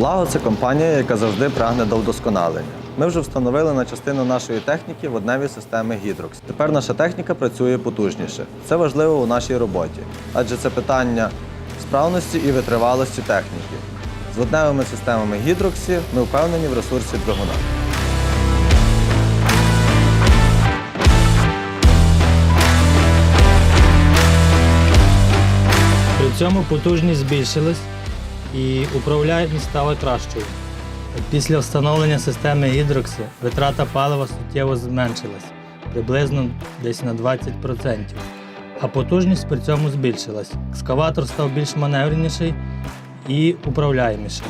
Лаго це компанія, яка завжди прагне до вдосконалення. Ми вже встановили на частину нашої техніки водневі системи Hydrox. Тепер наша техніка працює потужніше. Це важливо у нашій роботі, адже це питання справності і витривалості техніки. З водневими системами Hydrox ми впевнені в ресурсі двигуна. При цьому потужність збільшилась і управляємість стала кращою. Після встановлення системи гідроксі витрата палива суттєво зменшилась приблизно десь на 20%. А потужність при цьому збільшилась. Екскаватор став більш маневреніший і управляєміший.